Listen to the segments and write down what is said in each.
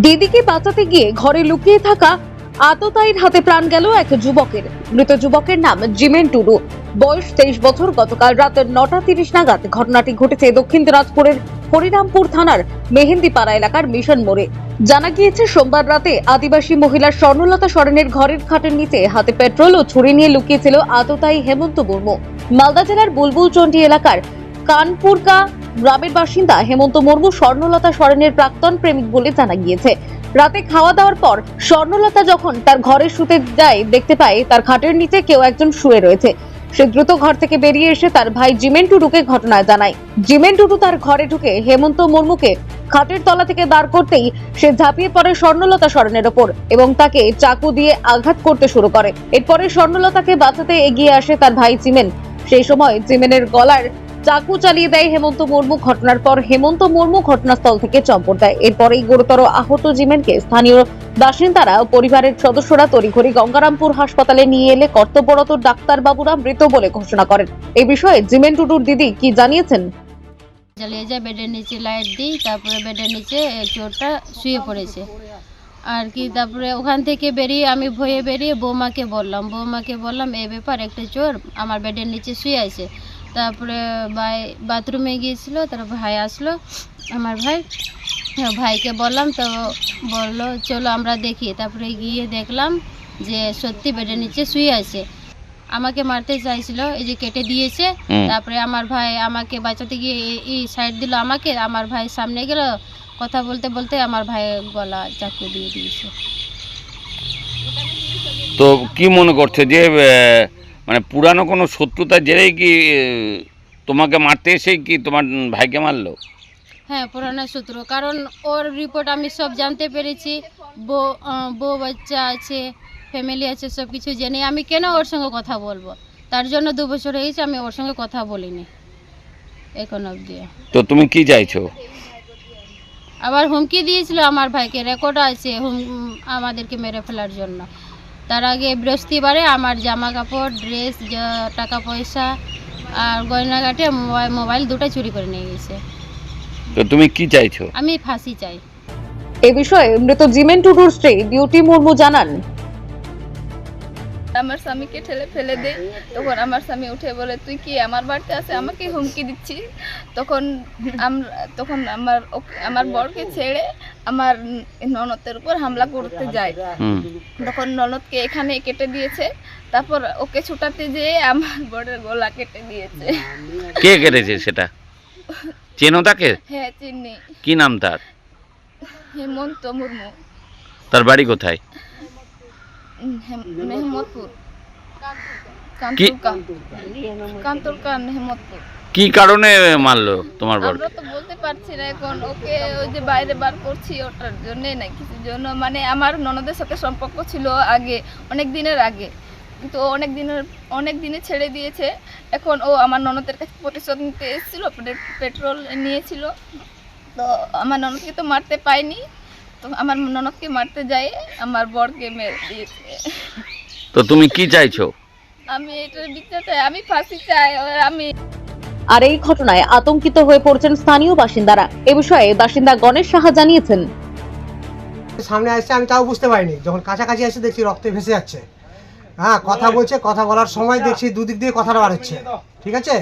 দিদিকে বাঁচাতে গিয়ে ঘরে লুকিয়ে থাকা আততায়ীর হাতে প্রাণ গেল এক যুবকের। মৃত যুবকের নাম জিমেন টুডু। বয়স তেইশ বছর, গতকাল রাত নটা তিরিশ নাগাদ ঘটনাটি ঘটেছে দক্ষিণ দিনাজপুরের হরিরামপুর থানার মেহেন্দিপাড়া এলাকার মিশন মোড়ে। জানা গিয়েছে, সোমবার রাতে আদিবাসী মহিলা স্বর্ণলতা সরেনের ঘরের খাটের নিচে হাতে পেট্রোল ও ছুরি নিয়ে লুকিয়েছিল আততায়ী হেমন্ত মুর্মু। মালদা জেলার বুলবুলচন্ডি এলাকার কানপুরকা গ্রামের বাসিন্দা হেমন্ত মুর্মু স্বর্ণলতা সরেনের প্রাক্তন প্রেমিক বলে জানা গিয়েছে। রাতে খাওয়া দাওয়ার পর স্বর্ণলতা যখন তার ঘরে শুতে যায়, দেখতে পায় তার খাটের নিচে কেউ একজন শুয়ে রয়েছে। সে দ্রুত ঘর থেকে বেরিয়ে এসে তার ভাই জিমেন টুডুকে ঘটনায় জানায়। জিমেন টুডু তার ঘরে ঢুকে হেমন্ত মুর্মুকে খাটের তলা থেকে দাঁড় করতেই সে ঝাঁপিয়ে পড়ে স্বর্ণলতা সরণের ওপর এবং তাকে চাকু দিয়ে আঘাত করতে শুরু করে। এরপরে স্বর্ণলতাকে বাঁচাতে এগিয়ে আসে তার ভাই জিমেন। সেই সময় জিমেনের গলার চাকু চালিয়ে দেয় হেমন্ত মুর্মু। ঘটনার পর হেমন্ত মুর্মু ঘটনাস্থল থেকে চম্পট দেয়। এরপরেই গুরুতর আহত জিমেনকে স্থানীয় বাসিন্দারা পরিবারের সদস্যরা তড়িঘড়ি গঙ্গারামপুর হাসপাতালে নিয়ে এলে কর্তব্যরত ডাক্তারবাবুরা মৃত বলে ঘোষণা করেন। এই বিষয়ে জিমেন টুডুর দিদি কি জানিয়েছেন? জ্বালিয়ে যায়, বেডের নিচে লাইট দিই, তারপরে বেডের নিচে চোরটা শুয়ে পড়েছে। আর কি, তারপরে ওখান থেকে বেরিয়ে আমি ভয়ে বেরিয়ে বৌমাকে বললাম। বৌমাকে বললাম এই ব্যাপার, একটা চোর আমার বেডের নিচে শুয়ে আছে। তারপরে ভাই বাথরুমে গিয়েছিল তারপর ভাই আসলো আমার ভাই। ভাইকে বললাম তো বলল চলো আমরা দেখি। তারপরে গিয়ে দেখলাম যে সত্যি বেডের নিচে শুয়ে আছে। আমাকে মারতে চাইছিল এই যে কেটে দিয়েছে। তারপরে আমার ভাই আমাকে বাঁচাতে গিয়ে এই- সাইড দিল আমাকে। আমার ভাই সামনে গেল কথা বলতে বলতে আমার ভাই গলা চাকু দিয়ে দিয়েছে। তো কি মনে করছে যে মানে পুরানো কোনো শত্রুতা জেরেই কি তোমাকে মারতে এসেই কি তোমার ভাইকে মারলো? হ্যাঁ পুরানো সূত্র কারণ ওর রিপোর্ট আমি সব জানতে পেরেছি। বউ বউ বাচ্চা আছে ফ্যামিলি আছে সব কিছু জেনে আমি কেন ওর সঙ্গে কথা বলব? তার জন্য দু বছর হয়েছে আমি ওর সঙ্গে কথা বলিনি। এখন অবধি। তো তুমি কি চাইছো? আবার হুমকি দিয়েছিল আমার ভাইকে। রেকর্ড আছে হুম আমাদেরকে মেরে ফেলার জন্য। তার আগে বৃহস্পতিবারে আমার জামা কাপড় ড্রেস যা- টাকা পয়সা আর গয়নাঘাটে মোবাইল মোবাইল দুটো চুরি করে নিয়ে গেছে। তো তুমি কি চাইছো? আমি ফাঁসি চাই। এ বিষয়ে মৃত জিমেন টুডুর স্ত্রী বিউটি মুর্মু জানান। আমার স্বামীকে ঠেলে ফেলে দেয় তখন আমার স্বামী উঠে বলে তুই কি আমার বাড়িতে আছে? আমাকে হুমকি দিচ্ছিস? তখন আমরা তখন আমার আমার বরকে ছেড়ে আমার ননদের উপর হামলা করতে যায়। তখন ননদকে এখানে কেটে দিয়েছে। তারপর ওকে ছুটাতে যেয়ে আমার বরের গলা কেটে দিয়েছে। কে কেটেছে সেটা? চেনো তাকে? হ্যাঁ চিনি। কি নাম তার? হেমন্ত মুর্মু। তার বাড়ি কোথায়? কি? কান্তরকা কান্তরকা হেমতপুর কি কারণে মারলো তোমার বর? আমরা তো বলতে পারছি না এখন ওকে ওই যে বাইরে বার করছি ওটার জন্যে না কিছুর জন্য। মানে আমার ননদের সাথে সম্পর্ক ছিল আগে অনেক দিনের আগে। কিন্তু ও অনেক দিনের অনেক দিনে ছেড়ে দিয়েছে। এখন ও আমার ননদের কাছে প্রতিশোধ নিতে এসেছিল পেট্রোল নিয়েছিল। তো আমার ননদকে তো মারতে পাইনি। তো আমার ননদকে মারতে যায় আমার বরকে মেরে দিয়েছে। তো তুমি কি চাইছো? আমি এটার বিচার চাই আমি ফাঁসি চাই আর আমি আর এই ঘটনায় আতঙ্কিত হয়ে পড়ছেন স্থানীয় বাসিন্দারা। এ বিষয়ে বাসিন্দা গণেশ সাহা জানিয়েছেন। সামনে আসছে আমি তাও বুঝতে পারিনি। যখন কাছাকাছি এসে দেখছি রক্তে ভেসে যাচ্ছে। হ্যাঁ কথা বলছে কথা বলার সময় দেখছি দুদিক দিয়ে কথাটা বাড়ছে ঠিক আছে?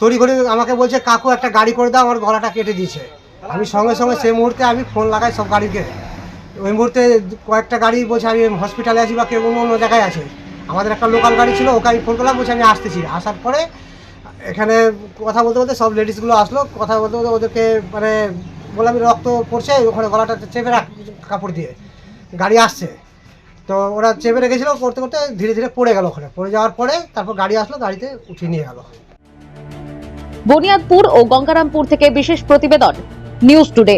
তড়ি ঘড়ি আমাকে বলছে কাকু একটা গাড়ি করে দাও আমার গলাটা কেটে দিয়েছে। আমি সঙ্গে সঙ্গে সেই মুহূর্তে আমি ফোন লাগাই সব গাড়িকে। ওই মুহূর্তে কয়েকটা গাড়ি বলছে আমি হসপিটালে আছি বা কেউ অন্য অন্য জায়গায় আছে। আমাদের একটা লোকাল গাড়ি ছিল, ওকে আমি ফোন করলাম, বলছে আমি আসতেছি। আসার পরে এখানে কথা বলতে বলতে সব লেডিসগুলো আসলো, কথা বলতে বলতে ওদেরকে মানে বললাম রক্ত পড়ছে, ওখানে গলাটা চেপে রাখ কাপড় দিয়ে। গাড়ি আসছে। তো ওরা চেপে রেখেছিল, করতে করতে ধীরে ধীরে পড়ে গেল ওখানে। পড়ে যাওয়ার পরে তারপর গাড়ি আসলো, গাড়িতে উঠিয়ে নিয়ে গেল। বুনিয়াদপুর ও গঙ্গারামপুর থেকে বিশেষ প্রতিবেদন নিউজ টুডে